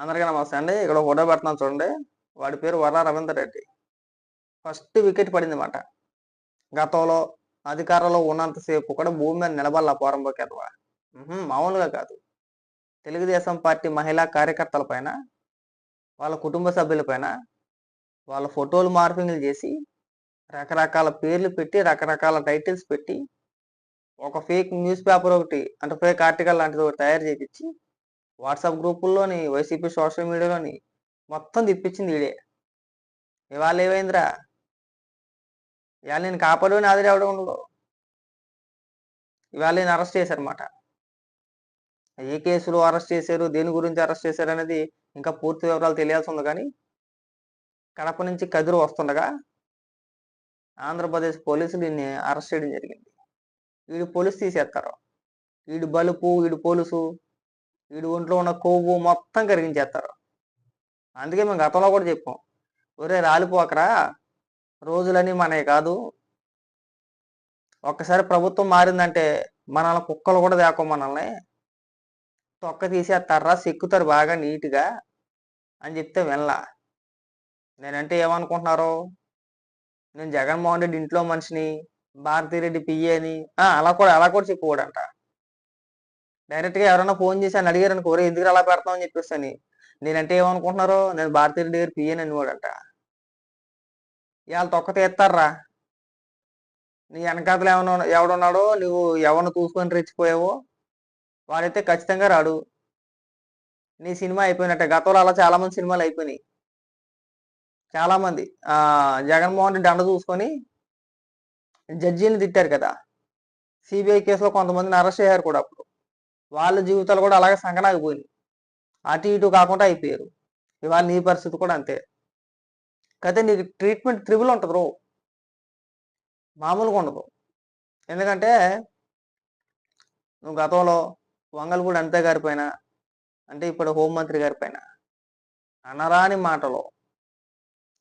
అందరికీ నమస్తే అండి. ఇక్కడ ఫోటో పెడుతున్నాను చూడండి. వాడి పేరు వర్ర రవీందర్ రెడ్డి. ఫస్ట్ వికెట్ పడింది మాట గతంలో అధికారంలో ఉన్నంతసేపు కూడా భూమి మీద నిలబడాల పోరంబోకేదవా మామూలుగా కాదు. తెలుగుదేశం పార్టీ మహిళా కార్యకర్తల పైన వాళ్ళ కుటుంబ సభ్యుల పైన వాళ్ళ ఫోటోలు మార్పింగ్లు చేసి రకరకాల పేర్లు పెట్టి రకరకాల టైటిల్స్ పెట్టి ఒక ఫేక్ న్యూస్ పేపర్ ఒకటి అంటే ఫేక్ ఆర్టికల్ లాంటిది ఒకటి తయారు చేయించి వాట్సాప్ గ్రూపుల్లోని వైసీపీ సోషల్ మీడియాలోని మొత్తం తిప్పించింది ఈడే. ఇవాళ ఏమైందిరా? ఇవాళ నేను కాపాడు నాది అవడం ఉండదు ఇవాళ నేను అరెస్ట్ చేశారన్నమాట. ఏ కేసులో అరెస్ట్ చేశారు? దేని గురించి అరెస్ట్ చేశారు అనేది ఇంకా పూర్తి వివరాలు తెలియాల్సి ఉంది కానీ కడప నుంచి కదురు వస్తుండగా ఆంధ్రప్రదేశ్ పోలీసులు దీన్ని అరెస్ట్ చేయడం జరిగింది. వీడు పోలీసు తీసేస్తారు. వీడు బలుపు వీడు పోలీసు వీడి ఒంట్లో ఉన్న కొవ్వు మొత్తం కరిగించేస్తారు. అందుకే మేము గతంలో కూడా చెప్పాం. ఒరే రాలిపోకరా రోజులని మనే కాదు. ఒక్కసారి ప్రభుత్వం మారిందంటే మనల్ని కుక్కలు కూడా దేకో మనల్ని. తొక్క తీసేస్తారా సిక్కుతారు బాగా నీట్గా అని చెప్తే వెళ్ళా నేనంటే ఏమనుకుంటున్నారు? నేను జగన్మోహన్ రెడ్డి ఇంట్లో మనిషిని భారతీరెడ్డి పియ్యని అని అలా కూడా అలా కూడా చెప్పుకోడంట డైరెక్ట్గా ఎవరైనా ఫోన్ చేసి అని అడిగారు అనుకో ఎందుకు అలా పెడతామని చెప్పేసి అని. నేనంటే ఏమనుకుంటున్నారు నేను భారతిరెడ్డి గారి పిఏ అని వాడట ఇవాళ తొక్క తీస్తారా నీ వెనకాతలు ఏమన్నా ఎవడున్నాడో నువ్వు ఎవరిని చూసుకొని రెచ్చిపోయావో వాడైతే ఖచ్చితంగా రాడు. నీ సినిమా అయిపోయినట్టే. గతంలో అలా చాలా మంది సినిమాలు అయిపోయినాయి. చాలా మంది జగన్మోహన్ రెడ్డి అండ చూసుకొని జడ్జీని తిట్టారు కదా. సిబిఐ కేసులో కొంతమందిని అరెస్ట్ చేశారు కూడా అప్పుడు. వాళ్ళ జీవితాలు కూడా అలాగే సంగనాగిపోయినాయి అటు ఇటు కాకుండా అయిపోయారు. ఇవాళ నీ పరిస్థితి కూడా అంతే. అయితే నీకు ట్రీట్మెంట్ త్రిబుల్ ఉంటుంది రో. మామూలుగా ఉండదు. ఎందుకంటే నువ్వు గతంలో వంగలపూడి అంతే గారి పైన అంటే ఇప్పుడు హోంమంత్రి గారి పైన అనరాని మాటలో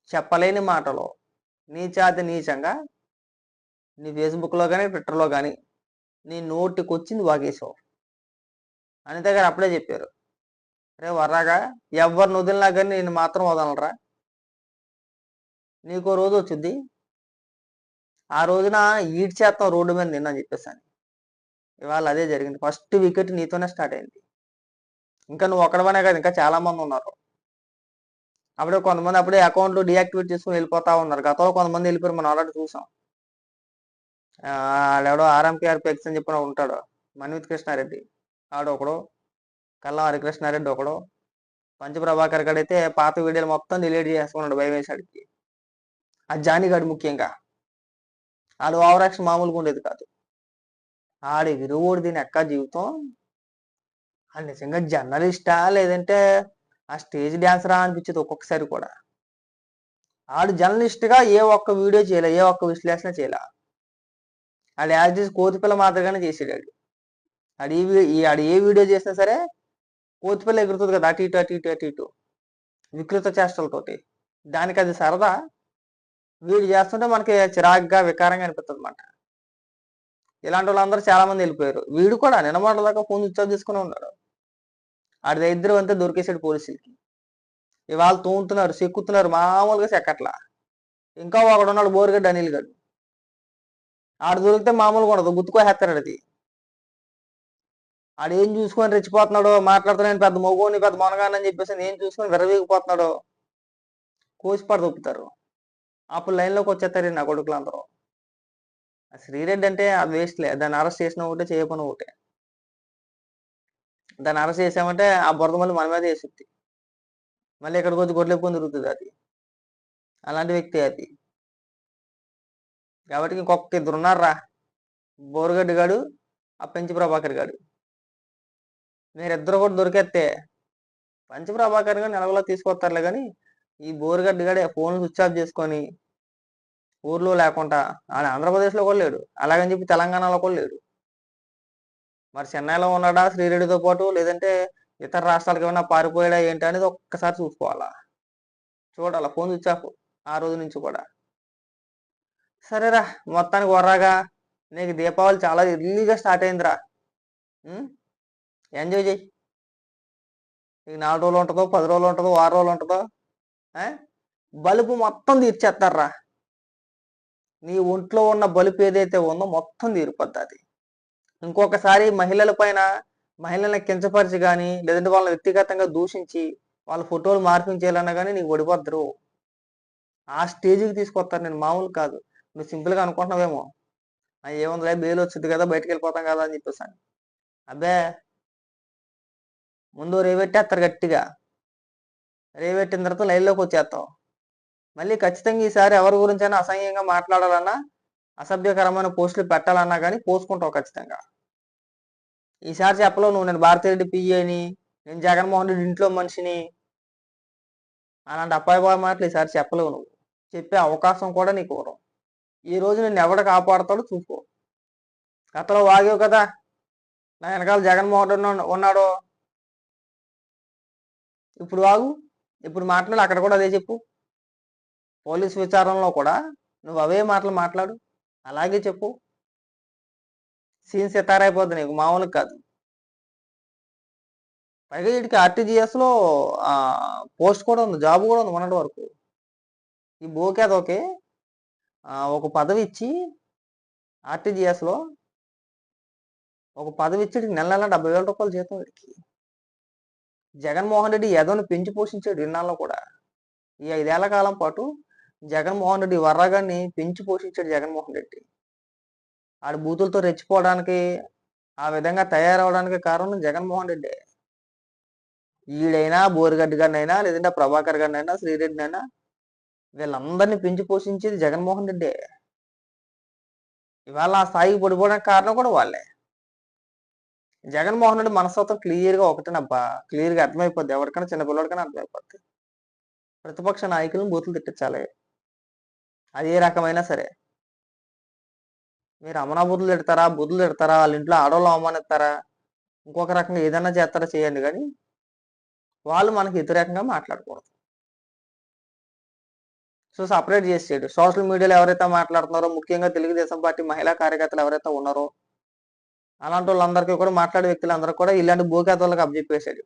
చెప్పలేని మాటలో నీచాతి నీచంగా నీ ఫేస్బుక్లో కానీ ట్విట్టర్లో కానీ నీ నోటికి వచ్చింది వాగేసావు అనిత గారు అప్పుడే చెప్పారు. రే వర్రాగా ఎవరిని వదిలినా కానీ నేను మాత్రం వదలరా నీకో రోజు వచ్చింది. ఆ రోజున ఈడ్ చేస్తాం రోడ్డు మీద నిన్న చెప్పేసాను. ఇవాళ అదే జరిగింది. ఫస్ట్ వికెట్ నీతోనే స్టార్ట్ అయింది. ఇంకా నువ్వు ఒక్కడవనే కాదు ఇంకా చాలా మంది ఉన్నారు. అప్పుడే కొంతమంది అప్పుడే అకౌంట్లు డియాక్టివేట్ చేసుకుని వెళ్ళిపోతా ఉన్నారు. గతంలో కొంతమంది వెళ్ళిపోయారు మనం ఆల్రెడీ చూసాం. వాళ్ళెవడో ఆడెవడో ఎక్స్ అని చెప్పిన ఉంటాడు మన్విత్ కృష్ణారెడ్డి. ఆడు ఒకడు కల్లం హరికృష్ణారెడ్డి ఒకడు పంచప్రభాకర్ గడైతే పాత వీడియోలు మొత్తం డిలీట్ చేసుకున్నాడు భయం వేసాడికి ఆ జానిగాడు ముఖ్యంగా. ఆడు ఓవరాక్షన్ మామూలుగా ఉండేది కాదు. ఆడి విరువుడు దీని ఎక్క జీవితం. అది నిజంగా జర్నలిస్టా లేదంటే ఆ స్టేజ్ డాన్సరా అనిపించేది ఒక్కొక్కసారి కూడా. ఆడు జర్నలిస్ట్గా ఏ ఒక్క వీడియో చేయలే ఏ ఒక్క విశ్లేషణ చేయలే. ఆడు యాజ్ కోతిపిల్ల మాదిరిగానే చేసేడాడు ఆడు ఈ ఆడు ఏ వీడియో చేసినా సరే కోతిపల్లి ఎగురుతుంది కదా అటు ఇటు అటు ఇటు అటు ఇటు. వికృత చేష్టలతోటి. దానికి అది సరదా. వీడు చేస్తుంటే మనకి చిరాగ్గా వికారంగా అనిపిస్తుంది అనమాట ఇలాంటి వాళ్ళందరూ చాలా మంది వెళ్ళిపోయారు. వీడు కూడా నిన్నమాట దాకా ఫోన్ ఉత్సాహం తీసుకుని ఉన్నాడు. ఆడి ఇద్దరు అంతా దొరికేసాడు పోలీసులకి. ఇవాళ తూంటున్నారు సెక్కుతున్నారు మామూలుగా సెక్కట్లా. ఇంకా ఒకడు ఉన్నాడు బోరుగడ్డ అనిల్ గడు. ఆడు దొరికితే మామూలుగా ఉండదు గుర్తుకోహేస్తాడు అది. ఆడు ఏం చూసుకొని రెచ్చిపోతున్నాడో మాట్లాడుతున్నాను పెద్ద మగోని పెద్ద మొనగానని చెప్పేసి నేను చూసుకొని విరవీగిపోతున్నాడో కోసిపాడు తొప్పుతారు అప్పుడు లైన్లోకి వచ్చేస్తారు నా కొడుకులు అందరూ. శ్రీరెడ్డి అంటే అది వేస్ట్లే దాన్ని అరెస్ట్ చేసిన ఒకటే చేయకుండా ఒకటే. దాన్ని అరెస్ట్ చేసామంటే ఆ బురద మళ్ళీ మన మీద వేసుద్ది. మళ్ళీ ఎక్కడికి వచ్చి గొడ్లెప్పుకొని తిరుగుతుంది అది. అలాంటి వ్యక్తి అది. కాబట్టి ఇంకొక ఇద్దరు ఉన్నారా బోరుగడ్డి గాడు ఆ పెంచి ప్రభాకర్ గాడు. మీరిద్దరు కూడా దొరికేస్తే పంచప్రభాకర్ గారు నెలవలో తీసుకొస్తారులే కానీ ఈ బోరుగడ్డ గడే ఫోన్ స్విచ్ ఆఫ్ చేసుకొని ఊర్లో లేకుండా ఆడ ఆంధ్రప్రదేశ్లో కూడా లేడు. అలాగని చెప్పి తెలంగాణలో కూడా లేడు. మరి చెన్నైలో ఉన్నాడా శ్రీరెడ్డితో పాటు లేదంటే ఇతర రాష్ట్రాలకు ఏమైనా పారిపోయాడా ఏంటి అనేది ఒక్కసారి చూసుకోవాలా? చూడాలా ఫోన్ స్విచ్ ఆఫ్ ఆ రోజు నుంచి కూడా. సరేరా మొత్తానికి వర్రాగా నీకు దీపావళి చాలా ఎర్లీగా స్టార్ట్ అయిందిరా. ఎంజాయ్ చేయి. నీకు నాలుగు రోజులు ఉంటుందో పది రోజులు ఉంటుందో వారం రోజులు ఉంటుందో ఆ? బలుపు మొత్తం తీర్చేస్తారా నీ ఒంట్లో ఉన్న బలుపు ఏదైతే ఉందో మొత్తం తీరిపోద్ది అది. ఇంకొకసారి మహిళల పైన మహిళల్ని కించపరిచి కానీ లేదంటే వాళ్ళని వ్యక్తిగతంగా దూషించి వాళ్ళ ఫోటోలు మార్పించేయాలన్నా కానీ నీకు ఓడిపోద్దరు ఆ స్టేజ్కి తీసుకొస్తారు నేను మామూలు కాదు. నువ్వు సింపుల్గా అనుకుంటున్నావేమో. ఏముందిలే బెయిల్ వచ్చింది కదా బయటకు వెళ్ళిపోతాం కదా అని చెప్పేసాను. అబ్బే ముందు రేవెట్టేస్తారు గట్టిగా. రేవెట్టిన తర్వాత లైన్లోకి వచ్చేస్తావు మళ్ళీ ఖచ్చితంగా ఈసారి ఎవరి గురించైనా అసహ్యంగా మాట్లాడాలన్నా అసభ్యకరమైన పోస్టులు పెట్టాలన్నా కానీ పోసుకుంటావు ఖచ్చితంగా. ఈసారి చెప్పలేవు నువ్వు నేను భారతీయుడి పిఏని నేను జగన్మోహన్ రెడ్డి ఇంట్లో మనిషిని. అలాంటి అప్పాయి బాయ్ మాటలు ఈసారి చెప్పలేవు నువ్వు. చెప్పే అవకాశం కూడా నీకు ఇవ్వరు. ఈ రోజు నేను ఎవడ కాపాడతాడో చూసుకో. గతలో వాగేవు కదా. నా వెనకాల జగన్మోహన్ రెడ్డి ఉన్నాడు. ఇప్పుడు వాగు ఇప్పుడు మాట్లాడు అక్కడ కూడా అదే చెప్పు. పోలీస్ విచారణలో కూడా నువ్వు అవే మాటలు మాట్లాడు అలాగే చెప్పు. సీన్ సితారైపోద్ది నీకు మామూలుగా కాదు. పైగా వీటికి ఆర్టీజీఎస్లో పోస్ట్ కూడా ఉంది జాబ్ కూడా ఉంది మొన్నటి వరకు. ఈ బోకే అదొకే ఒక పదవి ఇచ్చి ఆర్టీజీఎస్లో ఒక పదవి ఇచ్చి నెల నెల డెబ్బై వేల రూపాయలు జీతం వీడికి. జగన్మోహన్ రెడ్డి ఎదవని పెంచి పోషించాడు ఇన్నాళ్ళు కూడా. ఈ ఐదేళ్ళ కాలం పాటు జగన్మోహన్ రెడ్డి వర్రగాన్ని పెంచి పోషించాడు జగన్మోహన్ రెడ్డి. ఆడు బూతులతో రెచ్చిపోవడానికి ఆ విధంగా తయారవడానికి కారణం జగన్మోహన్ రెడ్డి. ఈడైనా బోరిగడ్డి గారినైనా లేదంటే ప్రభాకర్ గారినైనా శ్రీరెడ్డినైనా వీళ్ళందరినీ పెంచి పోషించేది జగన్మోహన్ రెడ్డి. ఇవాళ ఆ స్థాయికి పడిపోవడానికి కారణం కూడా వాళ్ళే. జగన్మోహన్ రెడ్డి మనస్తత్వం క్లియర్గా ఒకటేనబ్బా క్లియర్గా అర్థమైపోద్ది. ఎవరికైనా చిన్న పిల్లడికైనా అర్థమైపోద్ది. ప్రతిపక్ష నాయకులను బూతులు తిట్టించాలి. అది ఏ రకమైనా సరే. మీరు అమనా బుద్ధులు తిడతారా? బుద్ధులు తిడతారా? వాళ్ళ ఇంట్లో ఆడవాళ్ళు అవమానిస్తారా? ఇంకొక రకంగా ఏదైనా చేస్తారా? చేయండి. కానీ వాళ్ళు మనకి వ్యతిరేకంగా మాట్లాడకూడదు. సో సపరేట్ చేసేడు సోషల్ మీడియాలో ఎవరైతే మాట్లాడుతున్నారో ముఖ్యంగా తెలుగుదేశం పార్టీ మహిళా కార్యకర్తలు ఎవరైతే ఉన్నారో అలాంటి వాళ్ళందరికీ కూడా మాట్లాడే వ్యక్తులందరూ కూడా ఇలాంటి భూకేతలకు అప్పచెప్పేశాడు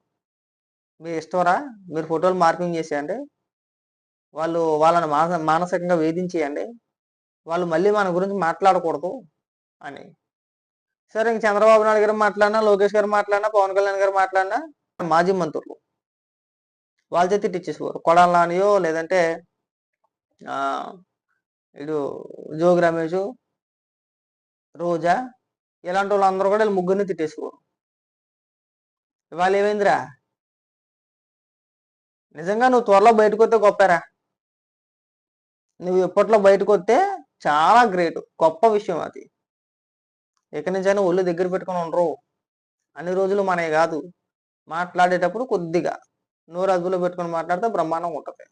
మీ ఇష్టమరా మీరు ఫోటోలు మార్పింగ్ చేసేయండి. వాళ్ళు వాళ్ళని మానస మానసికంగా వేధించేయండి. వాళ్ళు మళ్ళీ మన గురించి మాట్లాడకూడదు అని. సరే ఇంక చంద్రబాబు నాయుడు గారు మాట్లాడినా లోకేష్ గారు మాట్లాడినా పవన్ కళ్యాణ్ గారు మాట్లాడినా మాజీ మంత్రులు వాళ్ళ చేతి తిట్టించేసేవారు కొడాలనియో లేదంటే ఇటు జోగి రమేష్ రోజా ఇలాంటి వాళ్ళందరూ కూడా వీళ్ళు ముగ్గురిని తిట్టేసుకో. ఇవాళ ఏమైందిరా? నిజంగా నువ్వు త్వరలో బయటకు వస్తే గొప్పరా? నువ్వు ఎప్పట్లో బయటకు వస్తే చాలా గ్రేట్ గొప్ప విషయం అది. ఇక నుంచైనా ఒళ్ళు దగ్గర పెట్టుకుని ఉండరు. అన్ని రోజులు మనవి కాదు. మాట్లాడేటప్పుడు కొద్దిగా నోరు అదుపులో పెట్టుకొని మాట్లాడితే బ్రహ్మాండం ఉంటుంది.